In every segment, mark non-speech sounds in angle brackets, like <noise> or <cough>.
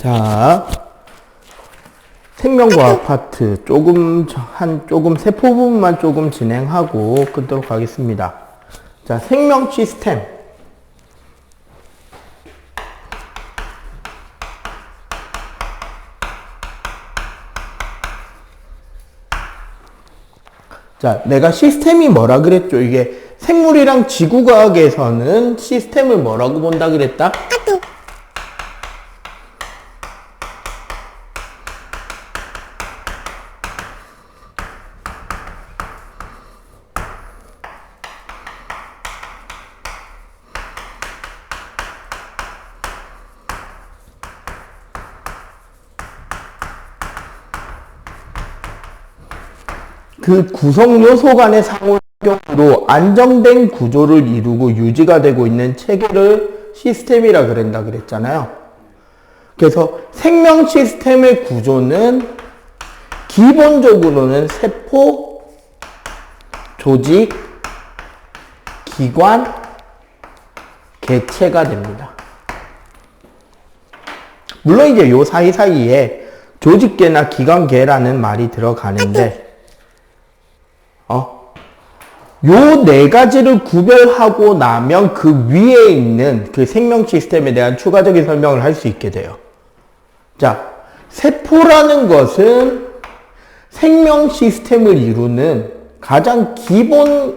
자, 생명과학 파트 조금 저- 한 조금 세포 부분만 조금 진행하고 끊도록 하겠습니다. 자, 생명 시스템. 자, 내가 시스템이 뭐라 그랬죠? 이게 생물이랑 지구과학에서는 시스템을 뭐라고 본다 그랬다? 그 구성 요소 간의 상호작용으로 안정된 구조를 이루고 유지가 되고 있는 체계를 시스템이라 그랬다 그랬잖아요. 그래서 생명 시스템의 구조는 기본적으로는 세포, 조직, 기관, 개체가 됩니다. 물론 이제 요 사이사이에 조직계나 기관계라는 말이 들어가는데 어? 요 네 가지를 구별하고 나면 그 위에 있는 그 생명 시스템에 대한 추가적인 설명을 할 수 있게 돼요. 자, 세포라는 것은 생명 시스템을 이루는 가장 기본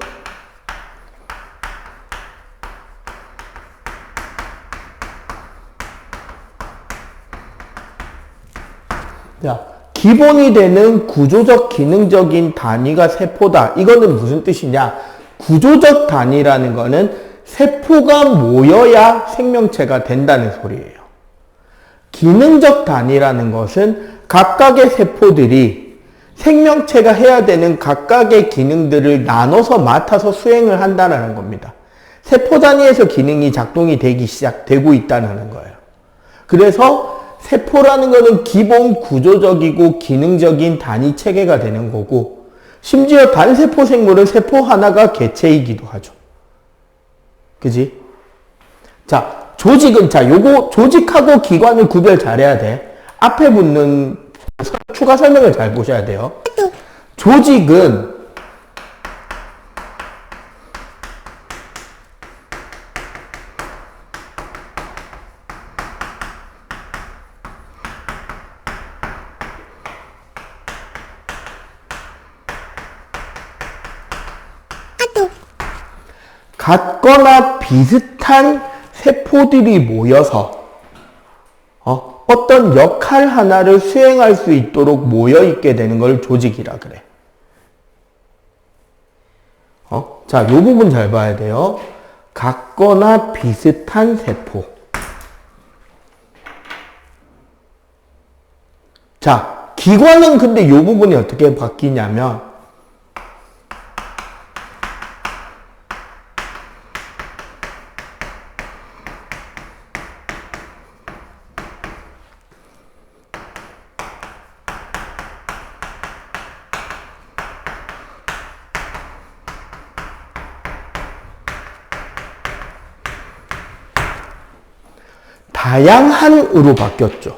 자, 기본이 되는 구조적 기능적인 단위가 세포다. 이거는 무슨 뜻이냐? 구조적 단위라는 거는 세포가 모여야 생명체가 된다는 소리예요. 기능적 단위라는 것은 각각의 세포들이 생명체가 해야 되는 각각의 기능들을 나눠서 맡아서 수행을 한다는 겁니다. 세포 단위에서 기능이 작동이 되기 시작되고 있다는 거예요. 그래서 세포라는 것은 기본 구조적이고 기능적인 단위 체계가 되는 거고, 심지어 단세포 생물은 세포 하나가 개체이기도 하죠. 그지? 자, 조직은, 자, 요거, 조직하고 기관을 구별 잘해야 돼. 앞에 붙는 서- 추가 설명을 잘 보셔야 돼요. 조직은 같거나 비슷한 세포들이 모여서 어, 어떤 역할 하나를 수행할 수 있도록 모여 있게 되는 걸 조직이라 그래. 어? 자, 요 부분 잘 봐야 돼요. 같거나 비슷한 세포. 자, 기관은 근데 요 부분이 어떻게 바뀌냐면 다양한으로 바뀌었죠.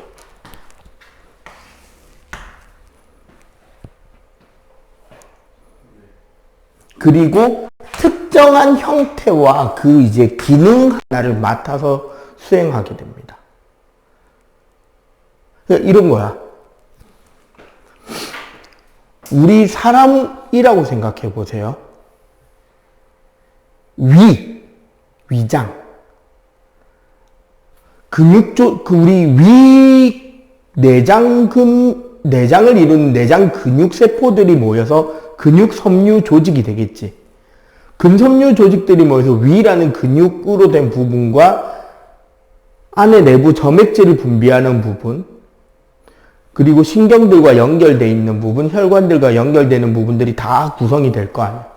그리고 특정한 형태와 그 이제 기능 하나를 맡아서 수행하게 됩니다. 그러니까 이런 거야. 우리 사람이라고 생각해 보세요. 위, 위장. 근육조, 그 우리 위 내장근, 내장을 이루는 내장 근육 세포들이 모여서 근육 섬유 조직이 되겠지. 근섬유 조직들이 모여서 위라는 근육으로 된 부분과 안에 내부 점액질을 분비하는 부분, 그리고 신경들과 연결되어 있는 부분, 혈관들과 연결되는 부분들이 다 구성이 될 거 아니야.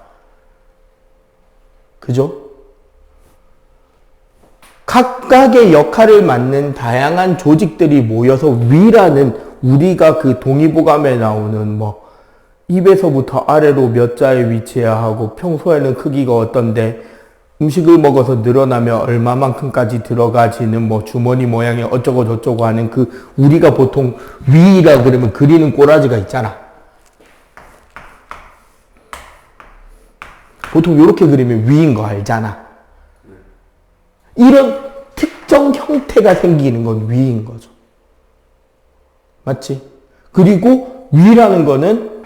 그죠? 각각의 역할을 맡는 다양한 조직들이 모여서 위라는 우리가 그 동의보감에 나오는 뭐 입에서부터 아래로 몇 자에 위치해야 하고 평소에는 크기가 어떤데 음식을 먹어서 늘어나면 얼마만큼까지 들어가지는 뭐 주머니 모양이 어쩌고 저쩌고 하는 그 우리가 보통 위라고 그러면 그리는 꼬라지가 있잖아. 보통 이렇게 그리면 위인 거 알잖아. 이런 특정 형태가 생기는 건 위인 거죠. 맞지? 그리고 위라는 거는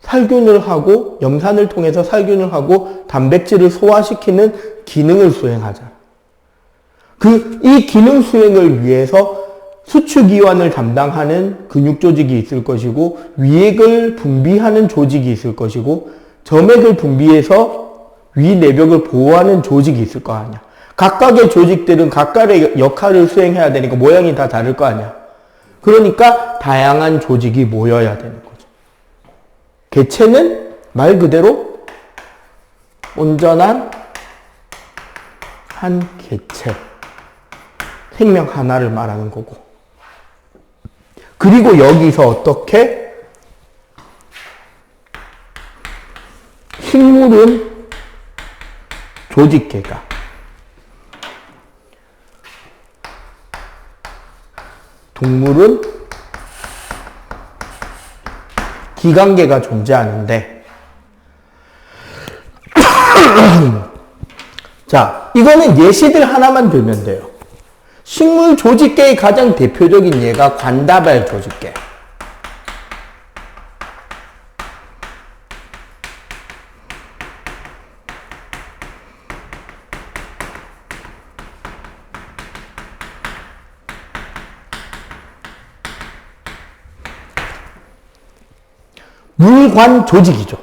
살균을 하고 염산을 통해서 살균을 하고 단백질을 소화시키는 기능을 수행하잖아. 그이 기능 수행을 위해서 수축이완을 담당하는 근육 조직이 있을 것이고 위액을 분비하는 조직이 있을 것이고 점액을 분비해서 위 내벽을 보호하는 조직이 있을 거 아니야. 각각의 조직들은 각각의 역할을 수행해야 되니까 모양이 다 다를 거 아니야. 그러니까 다양한 조직이 모여야 되는 거죠. 개체는 말 그대로 온전한 한 개체. 생명 하나를 말하는 거고. 그리고 여기서 어떻게 식물은 조직계가 동물은 기관계가 존재하는데. <coughs> 자 이거는 예시들 하나만 들면 돼요. 식물 조직계의 가장 대표적인 예가 관다발 조직계 물관 조직이죠.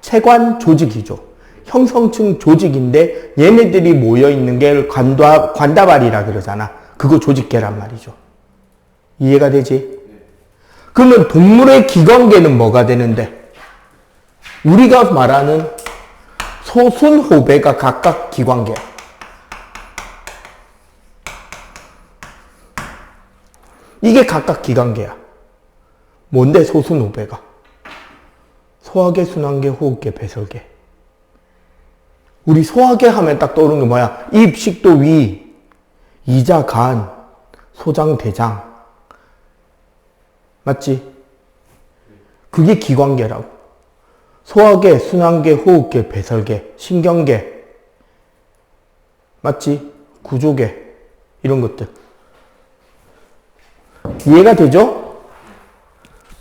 체관 조직이죠. 형성층 조직인데 얘네들이 모여 있는 게 관다, 관다발이라 그러잖아. 그거 조직계란 말이죠. 이해가 되지? 그러면 동물의 기관계는 뭐가 되는데? 우리가 말하는 소순호배가 각각 기관계야. 이게 각각 기관계야. 뭔데 소순호배가? 소화계, 순환계, 호흡계, 배설계. 우리 소화계 하면 딱 떠오르는 게 뭐야? 입, 식도, 위, 이자, 간, 소장, 대장. 맞지? 그게 기관계라고. 소화계, 순환계, 호흡계, 배설계, 신경계. 맞지? 구조계. 이런 것들. 이해가 되죠?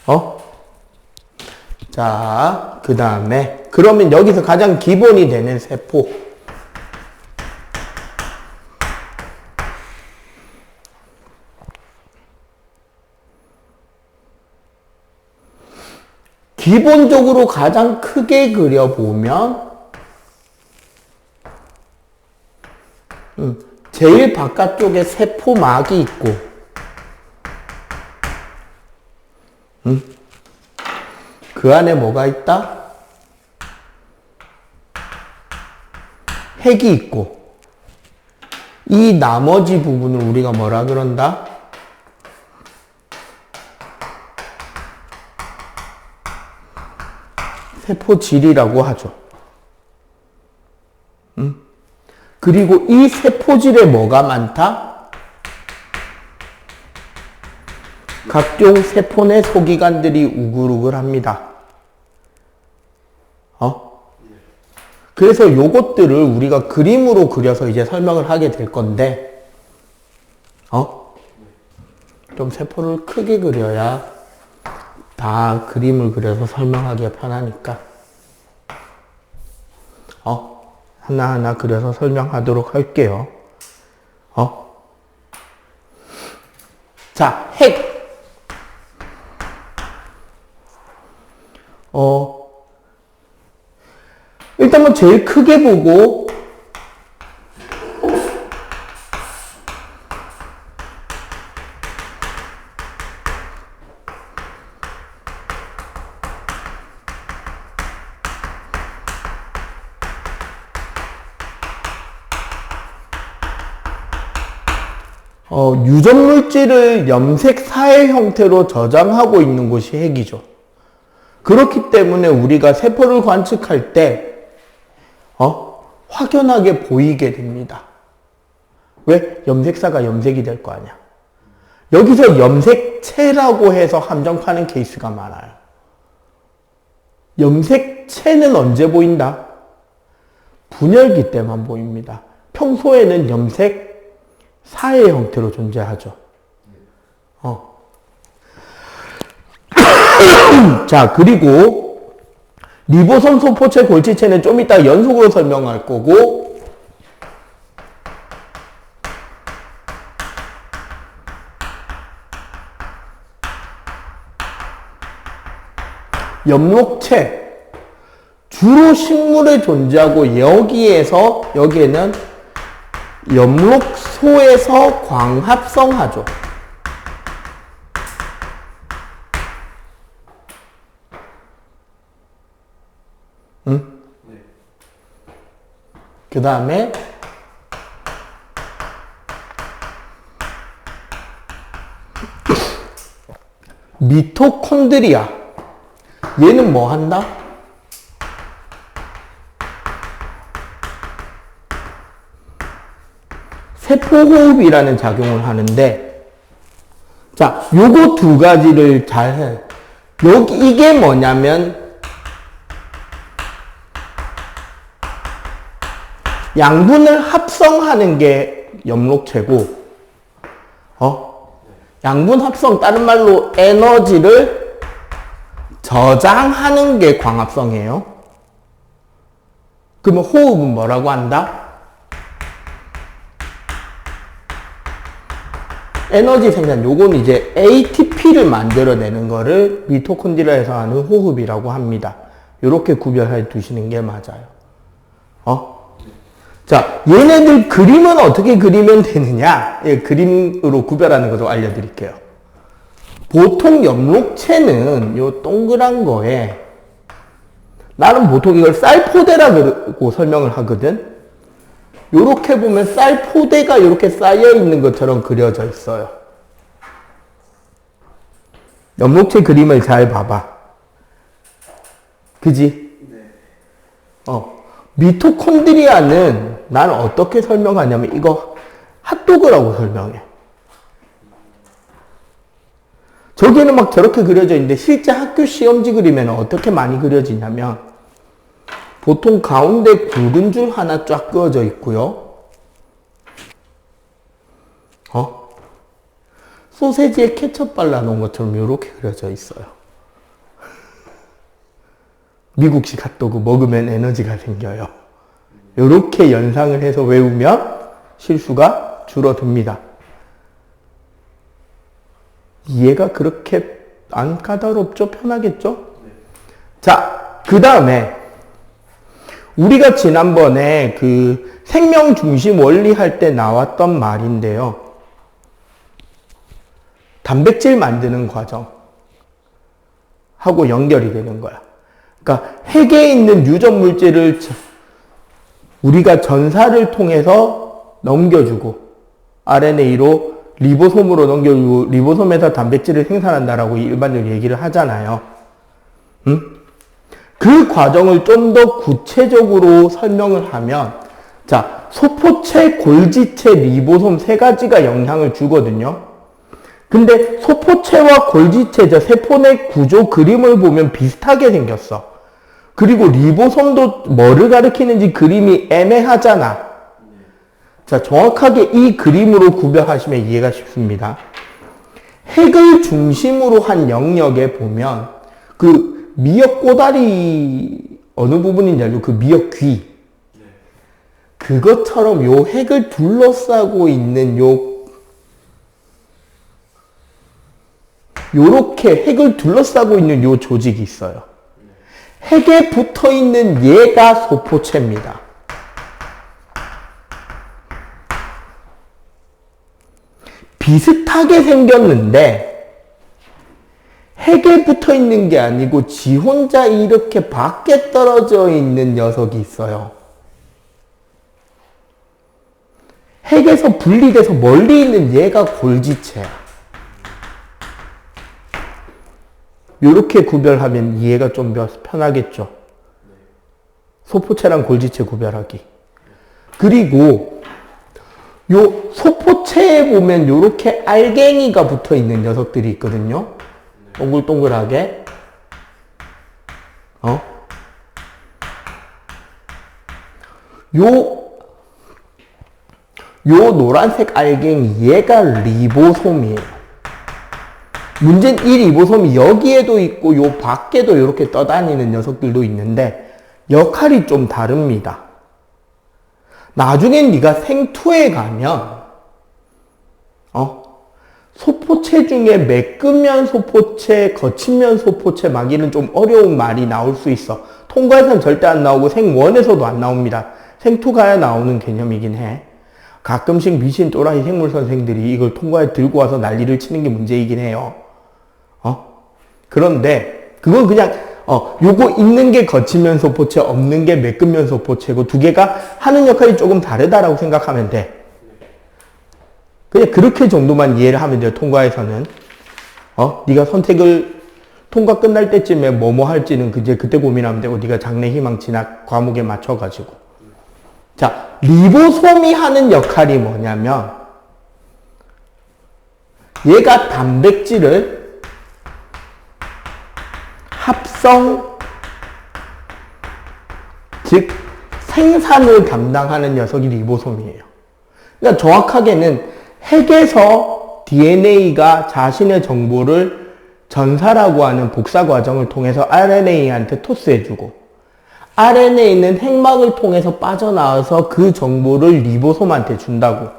어? 자, 그 다음에, 그러면 여기서 가장 기본이 되는 세포. 기본적으로 가장 크게 그려보면, 음, 제일 바깥쪽에 세포막이 있고, 그 안에 뭐가 있다? 핵이 있고 이 나머지 부분을 우리가 뭐라 그런다? 세포질이라고 하죠. 음? 그리고 이 세포질에 뭐가 많다? 각종 세포 내 소기관들이 우글우글합니다. 어? 그래서 요것들을 우리가 그림으로 그려서 이제 설명을 하게 될 건데, 어? 좀 세포를 크게 그려야 다 그림을 그려서 설명하기가 편하니까, 어? 하나하나 그려서 설명하도록 할게요. 어? 자, 핵. 어, 일단 뭐 제일 크게 보고 어, 유전 물질을 염색 사해 형태로 저장하고 있는 곳이 핵이죠. 그렇기 때문에 우리가 세포를 관측할 때, 어? 확연하게 보이게 됩니다. 왜? 염색사가 염색이 될 거 아니야. 여기서 염색체라고 해서 함정파는 케이스가 많아요. 염색체는 언제 보인다? 분열기 때만 보입니다. 평소에는 염색사의 형태로 존재하죠. 어. <clears throat> 자, 그리고 리보솜 소포체 골지체는 좀 이따 연속으로 설명할 거고, 엽록체 주로 식물에 존재하고 여기에서 여기에는 엽록소에서 광합성하죠. 그 다음에 미토콘드리아 얘는 뭐 한다? 세포호흡이라는 작용을 하는데, 자, 요거 두 가지를 잘 해. 여기, 이게 뭐냐면, 양분을 합성하는 게 염록체고, 어? 양분 합성, 다른 말로 에너지를 저장하는 게 광합성이에요. 그러면 호흡은 뭐라고 한다? 에너지 생산, 요건 이제 ATP를 만들어내는 거를 미토콘드리아에서 하는 호흡이라고 합니다. 이렇게 구별해 두시는 게 맞아요. 어? 자, 얘네들 그림은 어떻게 그리면 되느냐? 예, 그림으로 구별하는 것도 알려드릴게요. 보통 염록체는 요 동그란 거에 나는 보통 이걸 쌀포대라고 설명을 하거든. 요렇게 보면 쌀포대가 이렇게 쌓여 있는 것처럼 그려져 있어요. 연목체 그림을 잘 봐봐. 그지? 어. 미토콘드리아는 나는 어떻게 설명하냐면 이거 핫도그라고 설명해. 저기에는 막 저렇게 그려져 있는데 실제 학교 시험지 그리면 어떻게 많이 그려지냐면 보통 가운데 굵은 줄 하나 쫙 그어져 있고요. 어? 소세지에 케첩 발라놓은 것처럼 이렇게 그려져 있어요. 미국식 핫도그 먹으면 에너지가 생겨요. 이렇게 연상을 해서 외우면 실수가 줄어듭니다. 이해가 그렇게 안 까다롭죠? 편하겠죠? 자, 그 다음에 우리가 지난번에 그 생명 중심 원리 할 때 나왔던 말인데요. 단백질 만드는 과정 하고 연결이 되는 거야. 그러니까 핵에 있는 유전 물질을 우리가 전사를 통해서 넘겨주고 RNA로 리보솜으로 넘겨주고 리보솜에서 단백질을 생산한다라고 일반적으로 얘기를 하잖아요. 응? 그 과정을 좀 더 구체적으로 설명을 하면 자 소포체, 골지체, 리보솜 세 가지가 영향을 주거든요. 근데 소포체와 골지체, 저 세포 내 구조 그림을 보면 비슷하게 생겼어. 그리고 리보솜도 뭐를 가리키는지 그림이 애매하잖아. 자, 정확하게 이 그림으로 구별하시면 이해가 쉽습니다. 핵을 중심으로 한 영역에 보면 그 미역 꼬다리 어느 부분인지 알죠? 그 미역 귀. 그것처럼 요 핵을 둘러싸고 있는 요 요렇게 핵을 둘러싸고 있는 요 조직이 있어요. 핵에 붙어 있는 얘가 소포체입니다. 비슷하게 생겼는데 핵에 붙어 있는 게 아니고 지 혼자 이렇게 밖에 떨어져 있는 녀석이 있어요. 핵에서 분리돼서 멀리 있는 얘가 골지체야. 이렇게 구별하면 이해가 좀 편하겠죠. 소포체랑 골지체 구별하기. 그리고 요 소포체에 보면 요렇게 알갱이가 붙어 있는 녀석들이 있거든요. 동글동글하게. 어? 요, 요 노란색 알갱이, 얘가 리보솜이에요. 문제는 이 리보솜이 여기에도 있고 요 밖에도 이렇게 떠다니는 녀석들도 있는데 역할이 좀 다릅니다. 나중엔 네가 생투에 가면 어 소포체 중에 매끈면 소포체, 거친면 소포체 막 이런 좀 어려운 말이 나올 수 있어. 통과에서는 절대 안 나오고 생원에서도 안 나옵니다. 생투 가야 나오는 개념이긴 해. 가끔씩 미신 또라이 생물 선생들이 이걸 통과에 들고 와서 난리를 치는 게 문제이긴 해요. 어? 그런데 그건 그냥 어, 요거 있는 게 거치면 소포체, 없는 게 매끈면 소포체고 두 개가 하는 역할이 조금 다르다라고 생각하면 돼. 그냥 그렇게 정도만 이해를 하면 돼요. 통과에서는. 어? 네가 선택을 통과 끝날 때쯤에 뭐뭐 할지는 그제 그때 고민하면 되고 네가 장래 희망 진학 과목에 맞춰 가지고. 자, 리보솜이 하는 역할이 뭐냐면 얘가 단백질을 합성, 즉 생산을 담당하는 녀석이 리보솜이에요. 그러니까 정확하게는 핵에서 DNA가 자신의 정보를 전사라고 하는 복사 과정을 통해서 RNA한테 토스해주고 RNA는 핵막을 통해서 빠져나와서 그 정보를 리보솜한테 준다고.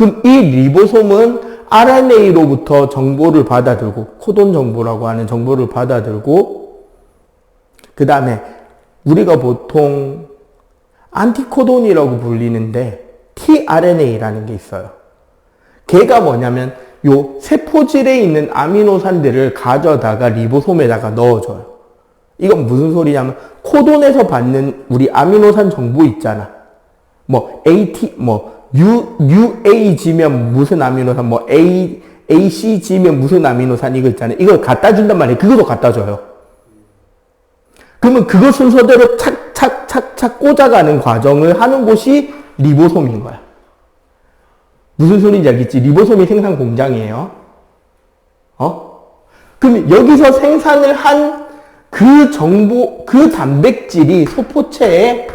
그럼 이 리보솜은 RNA로부터 정보를 받아들고 코돈 정보라고 하는 정보를 받아들고 그 다음에 우리가 보통 안티코돈이라고 불리는데 tRNA라는 게 있어요. 걔가 뭐냐면 요 세포질에 있는 아미노산들을 가져다가 리보솜에다가 넣어줘요. 이건 무슨 소리냐면 코돈에서 받는 우리 아미노산 정보 있잖아. 뭐 AT 뭐 U, UAG면 무슨 아미노산, 뭐 A, ACG면 무슨 아미노산 이거 있잖아요. 이걸 갖다 준단 말이에요. 그것도 갖다 줘요. 그러면 그거 순서대로 착착착착 꽂아가는 과정을 하는 곳이 리보솜인 거야. 무슨 소리인지 알겠지? 리보솜이 생산 공장이에요. 어? 그럼 여기서 생산을 한 그 정보, 그 단백질이 소포체에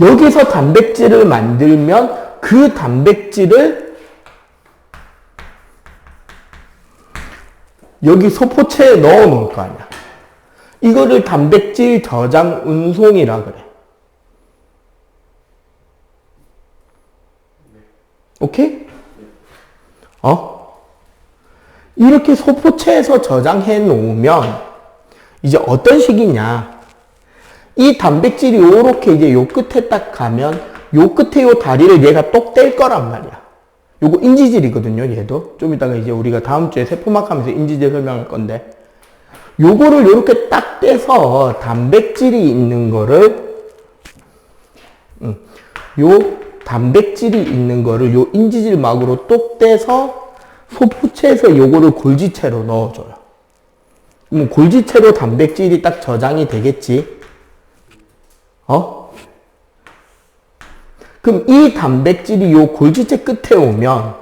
여기서 단백질을 만들면 그 단백질을 여기 소포체에 넣어 놓을 거 아니야. 이거를 단백질 저장 운송이라 그래. 오케이? 어? 이렇게 소포체에서 저장해 놓으면 이제 어떤 식이냐? 이 단백질이 요렇게 이제 요 끝에 딱 가면 요 끝에 요 다리를 얘가 똑 뗄 거란 말이야. 요거 인지질이거든요, 얘도. 좀 이따가 이제 우리가 다음 주에 세포막 하면서 인지질 설명할 건데. 요거를 요렇게 딱 떼서 단백질이 있는 거를, 음, 요 단백질이 있는 거를 요 인지질 막으로 똑 떼서 소포체에서 요거를 골지체로 넣어줘요. 그럼 골지체로 단백질이 딱 저장이 되겠지. 어? 그럼 이 단백질이 요 골지체 끝에 오면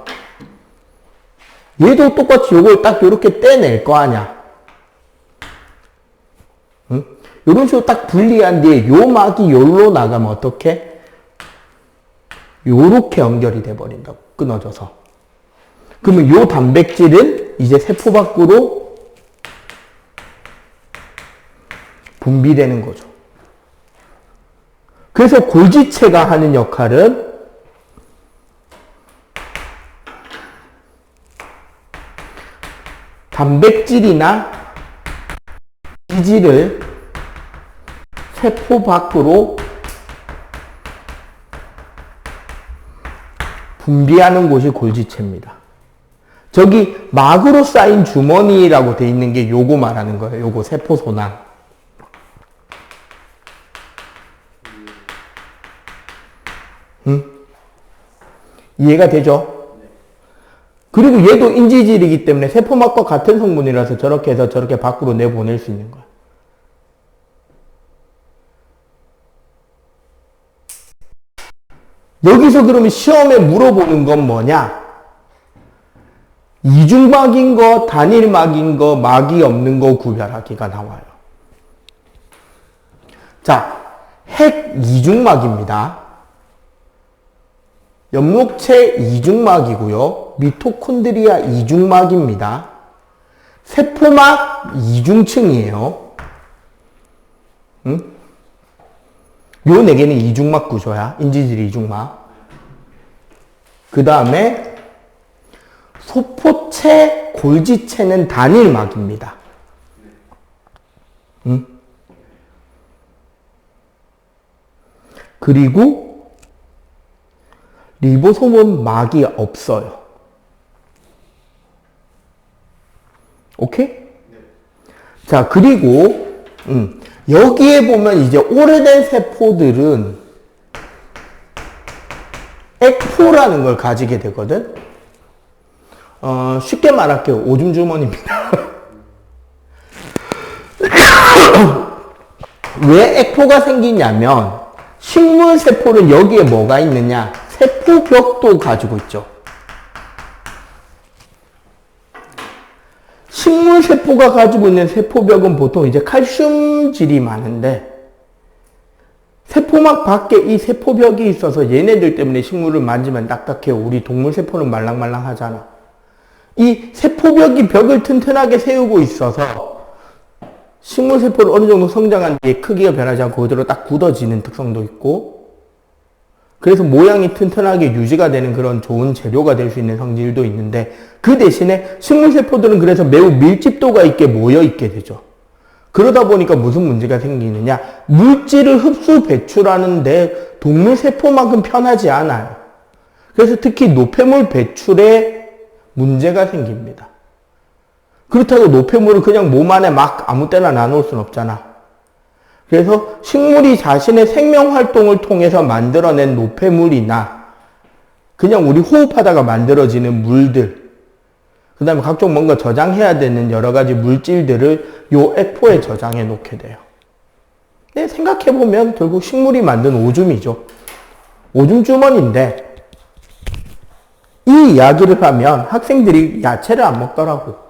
얘도 똑같이 요걸 딱 요렇게 떼낼 거 아니야. 응? 요런 식으로 딱 분리한 뒤에 요 막이 요로 나가면 어떻게? 요렇게 연결이 돼 버린다고. 끊어져서. 그러면 요 단백질은 이제 세포 밖으로 분비되는 거죠. 그래서 골지체가 하는 역할은 단백질이나 기질을 세포 밖으로 분비하는 곳이 골지체입니다. 저기 막으로 쌓인 주머니라고 돼 있는 게 요거 말하는 거예요. 요거 세포 소낭. 이해가 되죠? 그리고 얘도 인지질이기 때문에 세포막과 같은 성분이라서 저렇게 해서 저렇게 밖으로 내보낼 수 있는 거야. 여기서 그러면 시험에 물어보는 건 뭐냐? 이중막인 거, 단일막인 거, 막이 없는 거 구별하기가 나와요. 자, 핵 이중막입니다. 엽록체 이중막이고요. 미토콘드리아 이중막입니다. 세포막 이중층이에요. 응? 요 네 개는 이중막 구조야. 인지질 이중막. 그 다음에 소포체, 골지체는 단일막입니다. 응? 그리고 리보솜은 막이 없어요. 오케이? 자, 그리고, 음, 여기에 보면 이제 오래된 세포들은 액포라는 걸 가지게 되거든? 어, 쉽게 말할게요. 오줌 주머니입니다. <laughs> 왜 액포가 생기냐면, 식물 세포는 여기에 뭐가 있느냐? 세포벽도 가지고 있죠. 식물 세포가 가지고 있는 세포벽은 보통 이제 칼슘질이 많은데 세포막 밖에 이 세포벽이 있어서 얘네들 때문에 식물을 만지면 딱딱해요. 우리 동물 세포는 말랑말랑 하잖아. 이 세포벽이 벽을 튼튼하게 세우고 있어서 식물 세포를 어느 정도 성장한 뒤에 크기가 변하지 않고 그대로 딱 굳어지는 특성도 있고 그래서 모양이 튼튼하게 유지가 되는 그런 좋은 재료가 될 수 있는 성질도 있는데 그 대신에 식물세포들은 그래서 매우 밀집도가 있게 모여 있게 되죠. 그러다 보니까 무슨 문제가 생기느냐. 물질을 흡수 배출하는데 동물 세포만큼 편하지 않아요. 그래서 특히 노폐물 배출에 문제가 생깁니다. 그렇다고 노폐물을 그냥 몸 안에 막 아무 때나 나눌 수는 없잖아. 그래서 식물이 자신의 생명 활동을 통해서 만들어낸 노폐물이나 그냥 우리 호흡하다가 만들어지는 물들, 그 다음에 각종 뭔가 저장해야 되는 여러 가지 물질들을 요 액포에 저장해 놓게 돼요. 네, 생각해보면 결국 식물이 만든 오줌이죠. 오줌 주머니인데, 이 이야기를 하면 학생들이 야채를 안 먹더라고.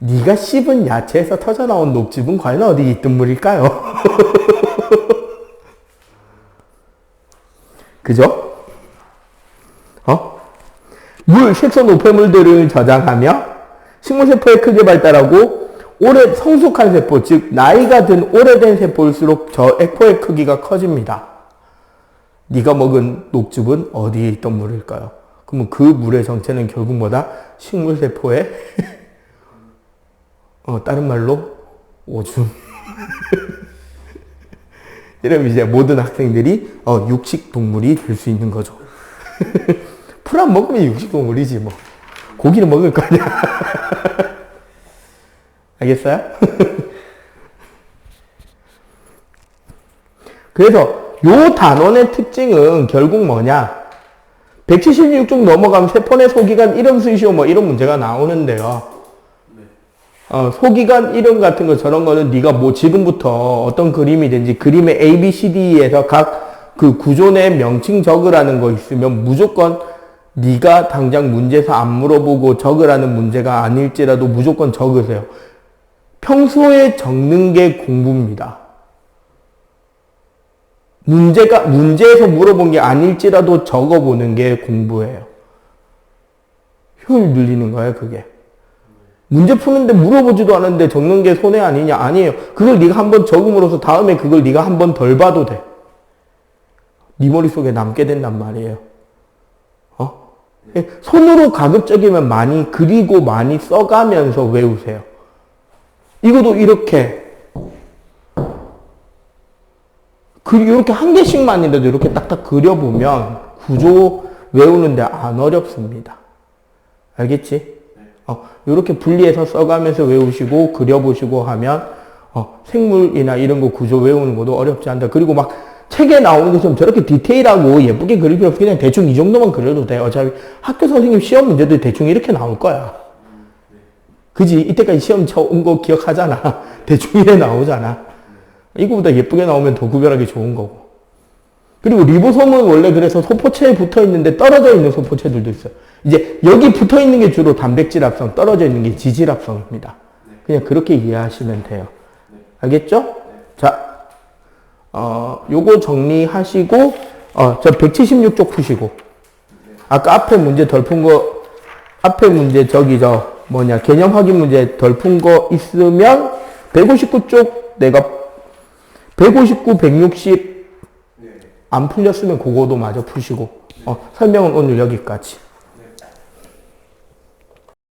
네가 씹은 야채에서 터져 나온 녹즙은 과연 어디 있던 물일까요? <laughs> 그죠? 어? 물, 색소 노폐물들을 저장하며 식물세포의 크게 발달하고 오래 성숙한 세포, 즉 나이가 든 오래된 세포일수록 저 액포의 크기가 커집니다. 네가 먹은 녹즙은 어디에 있던 물일까요? 그러면 그 물의 정체는 결국 뭐다? 식물세포의 <laughs> 어, 다른 말로 오줌. <laughs> 이러면 이제 모든 학생들이 어, 육식 동물이 될 수 있는 거죠. <laughs> 풀 안 먹으면 육식 동물이지 뭐. 고기는 먹을 거 아니야. <laughs> 알겠어요? 그래서 요 단원의 특징은 결국 뭐냐? 176쪽 넘어가면 세포내 소기관 이름 수시오 뭐 이런 문제가 나오는데요. 어, 소기관 이름 같은 거 저런 거는 네가 뭐 지금부터 어떤 그림이든지 그림의 A, B, C, D에서 각 그 구조 내 명칭 적으라는 거 있으면 무조건 네가 당장 문제에서 안 물어보고 적으라는 문제가 아닐지라도 무조건 적으세요. 평소에 적는 게 공부입니다. 문제가 문제에서 물어본 게 아닐지라도 적어보는 게 공부예요. 효율 늘리는 거예요, 그게. 문제 푸는데 물어보지도 않았는데 적는 게 손해 아니냐? 아니에요. 그걸 네가 한번 적음으로써 다음에 그걸 네가 한번 덜 봐도 돼. 네 머릿속에 남게 된단 말이에요. 어? 손으로 가급적이면 많이 그리고 많이 써가면서 외우세요. 이것도 이렇게 그 이렇게 한 개씩만이라도 이렇게 딱딱 그려보면 구조 외우는데 안 어렵습니다. 알겠지? 어, 이렇게 분리해서 써가면서 외우시고 그려보시고 하면 어, 생물이나 이런 거 구조 외우는 것도 어렵지 않다. 그리고 막 책에 나오는 것처럼 저렇게 디테일하고 예쁘게 그릴 필요 없이 그냥 대충 이 정도만 그려도 돼. 어차피 학교 선생님 시험 문제도 대충 이렇게 나올 거야. 그지? 이때까지 시험 쳐온 거 기억하잖아. <laughs> 대충 이래 나오잖아. 이거보다 예쁘게 나오면 더 구별하기 좋은 거고. 그리고 리보솜은 원래 그래서 소포체에 붙어 있는데 떨어져 있는 소포체들도 있어요. 이제 여기 붙어 있는 게 주로 단백질 합성, 떨어져 있는 게 지질 합성입니다. 그냥 그렇게 이해하시면 돼요. 알겠죠? 자, 어, 요거 정리하시고, 어, 저 176쪽 푸시고. 아까 앞에 문제 덜 푼 거, 앞에 문제 저기 저 뭐냐, 개념 확인 문제 덜 푼 거 있으면 159쪽 내가 159, 160 안 풀렸으면 그거도 마저 푸시고. 어, 설명은 오늘 여기까지.